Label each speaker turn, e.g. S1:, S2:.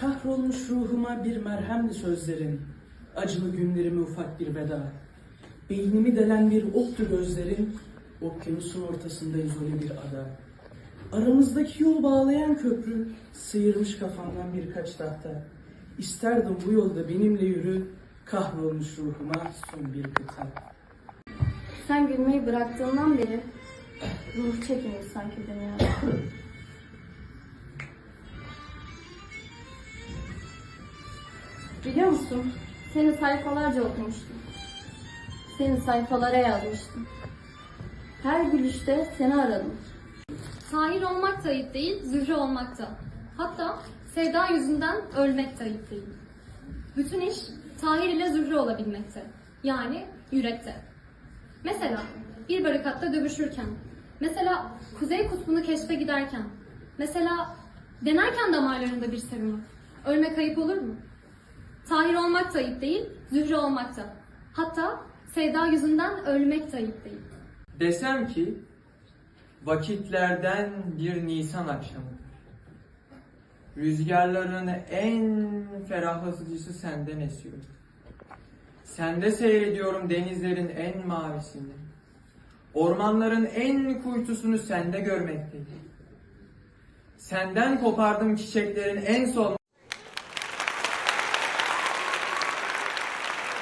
S1: Kahrolmuş ruhuma bir merhemli sözlerin, acılı günlerime ufak bir veda. Beynimi delen bir oktu gözlerin, okyanusun ortasında izole bir ada. Aramızdaki yol bağlayan köprü, sıyırmış kafamdan birkaç tahta. İsterdim bu yolda benimle yürü, kahrolmuş ruhuma son bir kıta.
S2: Sen gülmeyi bıraktığından beri ruh çekmiyor sanki dünyada. Biliyor musun? Seni sayfalarca okumuştum. Seni sayfalara yazmıştım. Her gülüşte seni aradım.
S3: Tahir olmak da ayıp değil, zühre olmak da. Hatta sevda yüzünden ölmek de ayıp değil. Bütün iş Tahir ile zühre olabilmekte. Yani yürekte. Mesela bir barikatta dövüşürken, mesela kuzey kutbunu keşfe giderken, mesela denerken damarlarında bir serumu. Ölmek ayıp olur mu? Tahir olmak da ayıp değil, zühre olmak da. Hatta sevda yüzünden ölmek de ayıp değil.
S4: Desem ki vakitlerden bir Nisan akşamı. Rüzgarların en ferahlatıcısı senden esiyor. Sende seyrediyorum denizlerin en mavisini. Ormanların en kuytusunu sende görmekteyim. Senden kopardım çiçeklerin en solmaz